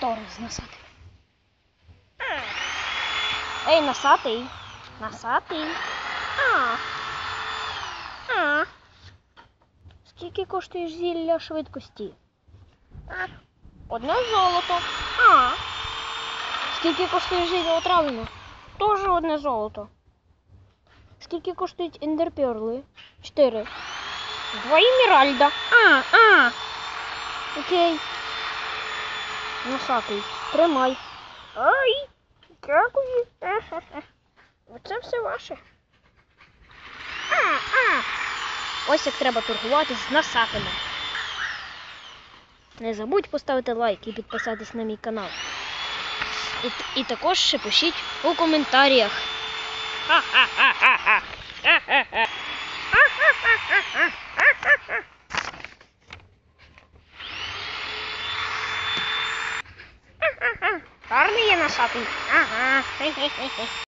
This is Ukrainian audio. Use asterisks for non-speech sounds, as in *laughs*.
Торис носатий. Ей, носатий. Носатий. А. А. Скільки коштує зілля швидкості? Одне золото. А. Скільки коштує зілля отравлення? Тоже одне золото. Скільки коштують ендерперли? Чотири. Два еміральда. А, а. Окей. Носатий. Тримай. Ай, дякую. *laughs* Оце все ваше. А, а. Ось як треба торгувати з носатими. Не забудь поставити лайк і підписатись на мій канал. І, і також ще пишіть у коментарях. Ха-ха-ха-ха-ха. Darmıyor nasıl atayım? Aha. *laughs*